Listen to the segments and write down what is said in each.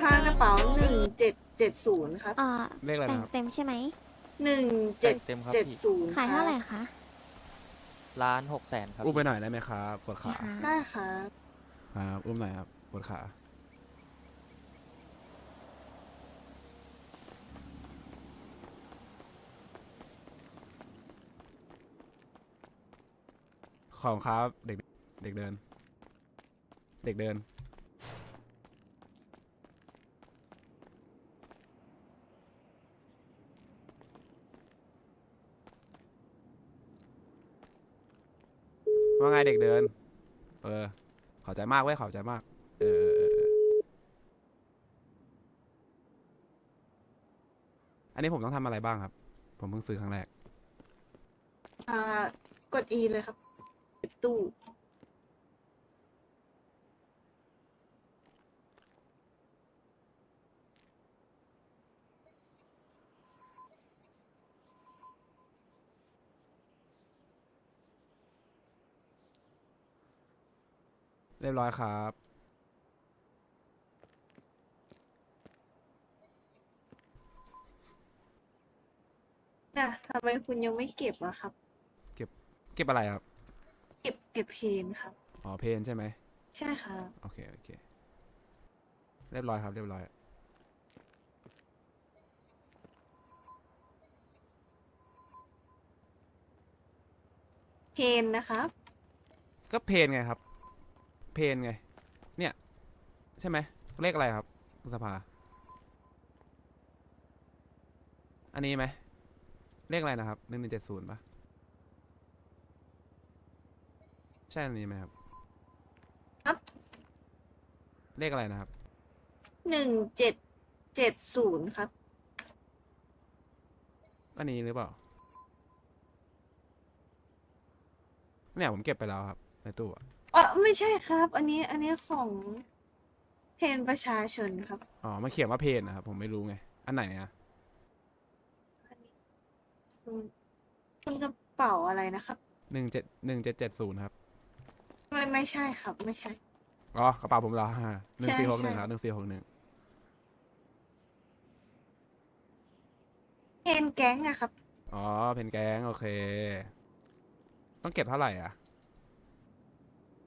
พากระเป๋าหนึ่งเจ็ดเจ็ดศูนย์ครับเอ่อเลขอะไรแต่งนะครับเต็มใช่ไหม หนึ่งเจ็ดเต็มครับเจ็ดพี่ศูนย์ขายเท่าไหร่คะล้านหกแสนครับอุ้มไปหน่อยได้ไหมครับปวดขาค่ะได้ครับครับอุ้มหน่อยครับปวดขาของครับเด็กเด็กเดิน เด็กเดิน ว่าไงเด็กเดิน เออขอบใจมากเว้ยขอบใจมาก เออเออเอออันนี้ผมต้องทำอะไรบ้างครับ ผมเพิ่งซื้อครั้งแรก อ่ากด E เลยครับปิดตู้ เรียบร้อยครับ น่ะทำไมคุณยังไม่เก็บอะครับ เก็บอะไรครับ เก็บเก็บเพนครับ อ๋อ เพนใช่ไหม ใช่ครับ โอเค โอเค เรียบร้อยครับ เรียบร้อย เพนนะครับ ก็เพนไงครับ เพนไง เนี่ย ใช่ไหมเลขอะไรครับคุณสภา อันนี้ไหมเลขอะไรนะครับหนึ่งหนึ่งเจ็ดศูนย์ปะใช่อันนี้ไหมครับ ครับ เลขอะไรนะครับหนึ่งเจ็ดเจ็ดศูนย์ครับ อันนี้หรือเปล่า เนี่ยผมเก็บไปแล้วครับ ในตู้อะเออไม่ใช่ครับ อันนี้อันนี้ของเพนประชาชนครับ อ๋อมันเขียนว่าเพนนะครับผมไม่รู้ไง อันไหนอะอันนี้คุณคุณกระเป๋าอะไรนะครับหนึ่งเจ็ดหนึ่งเจ็ดเจ็ดศูนย์ครับ ไม่ไม่ใช่ครับ ไม่ใช่ อ๋อกระเป๋าผมเหรอหนึ่งใช่สี่หกหนึ่งใช่ครับหนึ่งสี่หกหนึ่งเพนแก๊งอะครับ อ๋อเพนแก๊งโอเค ต้องเก็บเท่าไหร่อะ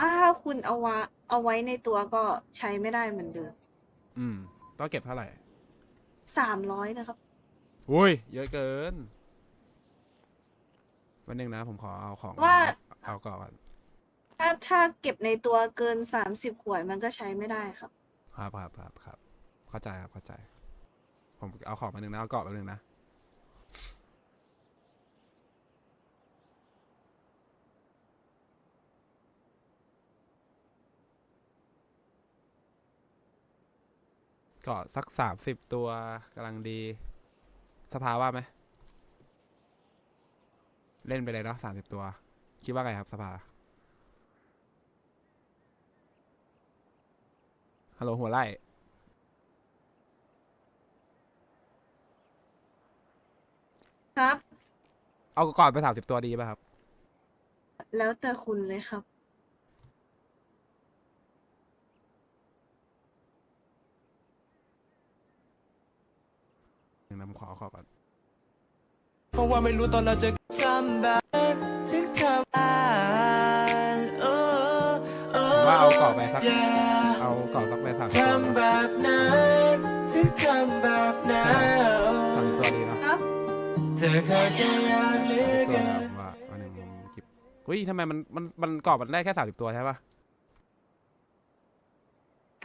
ถ้าคุณเอาวะเอาไว้ในตัวก็ใช้ไม่ได้เหมือนเดิมอืม ต้องเก็บเท่าไหร่สามร้อยนะครับ อุ้ย เยอะเกิน วันหนึ่งนะ ผมขอเอาของว่า เอาก่อนถ้าถ้าเก็บในตัวเกินสามสิบขวดมันก็ใช้ไม่ได้ครับ ครับครับครับครับ เข้าใจครับเข้าใจ ผมเอาของมาหนึ่งนะ เอากรอบมาหนึ่งนะ ก็สักสามสิบตัวกำลังดี สภาว่าไหม เล่นไปเลยเนาะสามสิบตัว คิดว่าไงครับสภาฮัลโหลหัวไล่ครับ เอาก่อนไปสามสิบตัวดีป่ะครับ แล้วแต่คุณเลยครับ นึ่งนะผมขอเอาขอก่อนเพราะว่าไม่รู้ตอนเราเจอกันซ้ำแบบถึงเธอบ้านโอ้โอ้ผมว่าเอากรอบไปสัก yeah เอากรอบสักไปสามสิบตัวทำแบบนั้นถึงทำแบบนั้ใช่ไหมนสามสิบตัวดีเนาะครับเธอเข้าใจยากเหลือตัวเกินะนผมว่าอันหนึ่งผมกิบอุ้ยทำไมมันมันมันกรอบมันได้แค่สามสิบตัวใช่ป่ะ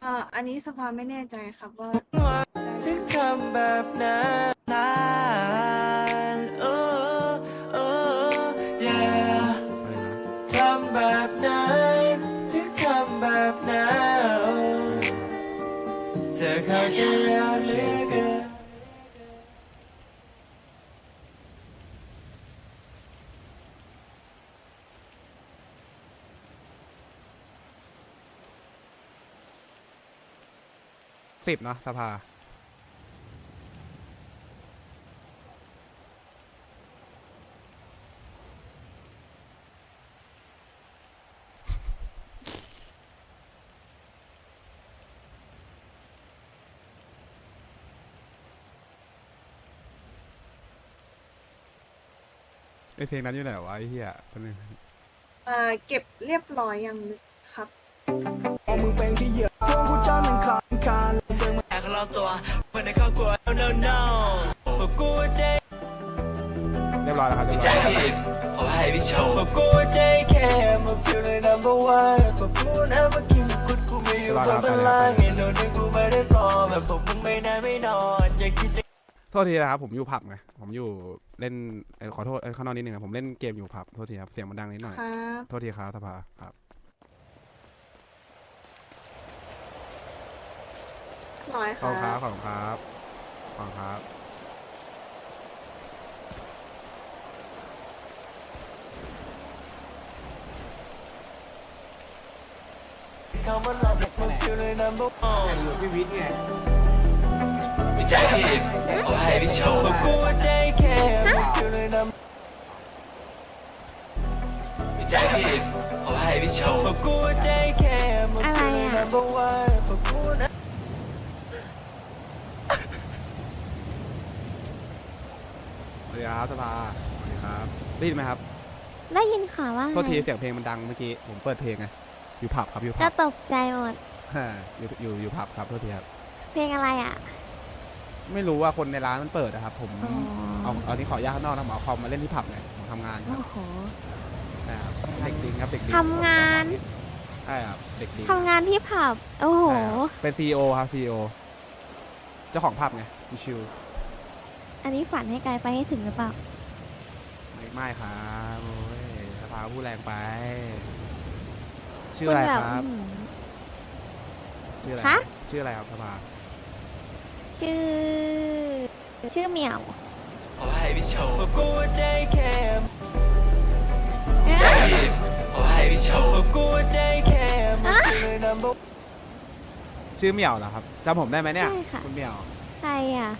เอ่ออันนี้สภาไม่แน่ใจครับว่า ถึงทำแบบนั้นนานโอ้โอ้ yeah ทำแบบนั้นถึงทำแบบนั้นเธอเข้าใจยากเหลือเกิน สิบเนาะสภา ไอเพลงนั้นอยู่ไหนวะไอ้เหี้ยแป๊บนึงเอ่อเก็บเรียบร้อยยังครับมึงเป็นแค่เหยื่อพวกกูจ้องนั่งคลานคลานเสียงมึงแอบเขาเล่าตัวเพื่อนในครอบครัว no no no พวกกูเจ๊เรียบร้อยแล้วครับเรียบใจร้อยพี่เอาให้พี่โชว์พวกกูเจ๊แค่มา feel the number one พวกกูนะเมื่อกี้มึงกุดกูไม่อยู่บนบัลลังก์ไอ้โน้ตกูไม่ได้ปลอมแบบพวกมึงไม่ได้ไม่นอน อย่าคิดจะ โทษทีนะครับผมอยู่ผับไงผมอยู่เล่นเอ้ยขอโทษเอ้ยข้างนอกนิดนึงนะผมเล่นเกมอยู่ผับโทษทีครับเสียงมันดังนิดหน่อย ครับ โทษทีครับสภาครับ ร้อยขคอบคุณครัรับบขอบคุณครับขอบคุณครับคำว่าเราเนี่ยมัน feel the number one พี่วิทย์ไง ไม่ใจพี่เอาให้พี่โชว์พ อาให้พี่โชว์พวกกูเจ๊แค่มาอะไร feel the อะ number one พวกกูนะสวัสดีครับสภาสวัสดีครับได้ยินไหมครับได้ยินข่าวว่าโทษทีไงเสียงเพลงมันดังเมื่อกี้ผมเปิดเพลงไงอยู่ผับครับอยู่ก็ผับตกใจหมดฮ่าอยู่อยู่อยู่ผับครับโทษทีครับเพลงอะไรอะ ไม่รู้ว่าคนในร้านมันเปิดนะครับ ผมอ๋อ เอาเอาที่ขออนุญาตข้างนอกนะผมเอาคอมมาเล่นที่ผับไงผมทำงานครัโอ้บโหใช่ครับเด็กดิงครับเด็กดิงทำงาน ใช่ครับเด็กดิงทำงานที่ผับ โอ้โห ใช่ครับเป็นซีอครับซีอเจ้าของผับไงพี่ชิวอันนี้ฝันให้ไกลไปให้ถึงหรือเปล่า ไม่ไม่ครับโอ้ยสภาพูดแรงไป ชื่ออะไรณแครับอืมชื่ออะไรคะชื่ออะไรครับสภา ชื่อ ชื่อเหมียวเอาให้พี่โชว์พวกกูเจ๊แค่ไม่ใจพี่เอาให้พี่โชว์พวกกูเจ๊แค่มา feel the number ชื่อเหมียวเหรอครับจำผมได้ไหมเนี่ย ใช่ค่ะ คุณเหมียว ใครอะ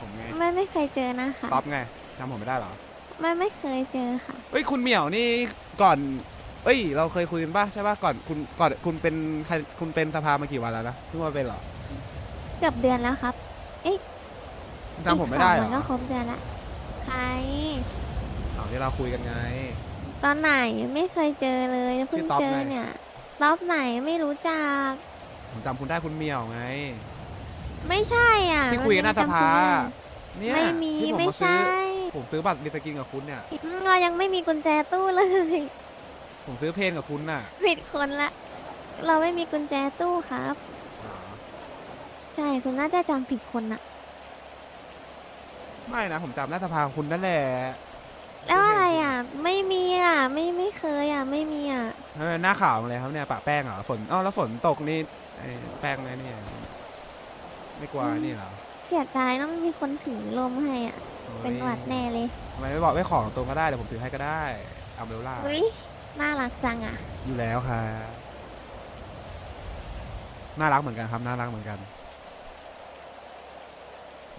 ผมไงไม่ไม่เคยเจอนะคะท็อปไงจำผมไม่ได้เหรอไม่ไม่เคยเจอค่ะ เอ้ยคุณเหมียวนี่ก่อน เอ้ย เราเคยคุยกันป่ะใช่ป่ะก่อนคุณก่อนคุณเป็นใครคุณเป็นสภามากี่วันแล้วนะเพิ่งมาเป็นเหรอ เกือบเดือนแล้วครับจำผมไม่ได้เหรอีกสองวันก็อครบเดือนละใคร เอาที่เราคุยกันไง ตอนไหนไม่เคยเจอเลยเพิ่งชื่อต๊อบเจอไง เนี่ยต๊อบไหนไม่รู้จัก ผมจำคุณได้คุณเหมียวไง ไม่ใช่อะที่คุยกันหน้าสภา เนี่ยไม่มีที่ผไม่มาซื้อใช่ผมซื้อบัตรดิสกินกับคุณเนี่ยอืมเรายังไม่มีกุญแจตู้เลย ผมซื้อเพลงกับคุณน่ะ ผิดคนละ เราไม่มีกุญแจตู้ครับ ใช่คุณน่าจะจำผิดคนอะไม่นะผมจำหน้าสภาคุณนั่นแหละแล้วอะไรอะ ไม่มีอะ ไม่ไม่เคยอะ ไม่มีอะ เออหน้าขาวมาเลยครับเนี่ยปะแป้งเหรอฝนอ๋อแล้วฝนตกนี่ไอ้แป้งอะไรเนี่ยไม่กลัวนี่เหรอเสียดายต้องมีคนถือลมให้อะ เป็นหวัดแน่เลยทำไมไม่บอกไม่ของตรงก็ได้เดี๋ยวผมถือให้ก็ได้อัมเบลล่าอุ้ยน่ารักจังอะ อยู่แล้วครับน่ารักเหมือนกันครับ น่ารักเหมือนกัน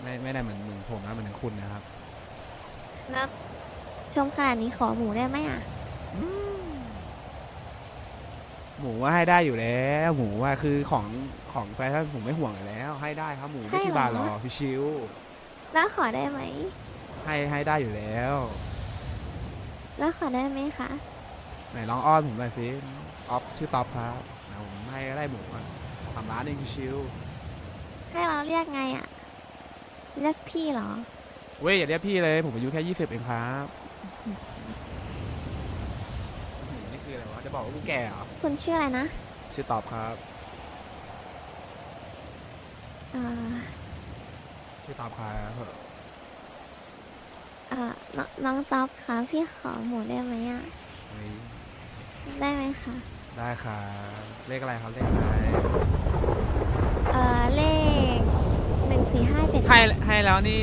ไม่ไม่ได้เหมือนเหมือนผมนะเหมือนถึงคุณนะครับแล้วชมขนาดนี้ขอหมูได้ไหมอะ หมูว่าให้ได้อยู่แล้ว หมูว่าคือของของแฟชั่นผมไม่ห่วงอยู่แล้ว ให้ได้ครับหมูไม่กี่บาทหรอกชิวแล้วขอได้ไหม ๆให้ให้ได้อยู่แล้วแล้วขอได้ไหมคะ ไหนลองอ้อนผมหน่อยสิออฟชื่อต๊อปครับเดี๋ยวผมให้ก็ได้หมูอะทำร้านเองชิวให้เราเรียกไงอะ เรียกพี่เหรอๆเว้ยอย่าเรียกพี่เลยผมอายุแค่ยี่สิบเองครับนี่คืออะไรวะจะบอกว่ากูแก่เหรอคุณชื่ออะไรนะชื่อต๊อปครับเอ่อชื่อต๊อปครับเอ่อน้องน้องต๊อบคะพี่ขอหมูได้ไหมอะ เฮ้ยได้ไหมคะ ได้ครับเลขอะไรครับเลขอะไรเอ่อเลขหนึ่ง สี่ห้าเจ็ดให้ให้แล้วนี่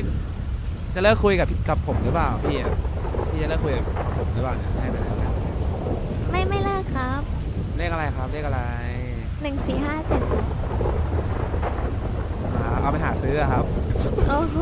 จะเลิกคุยกับพี่กับผมหรือเปล่าพี่อะพี่จะเลิกคุยกับผมหรือเปล่าเนี่ยให้ไปแล้วเนี่ยไม่ไม่เลิกครับเลขอะไรครับเลขอะไรหนึ่งสี่ห้าเจ็ดครับอ่าเอาไปหาซื้ออะครับ โอ้โห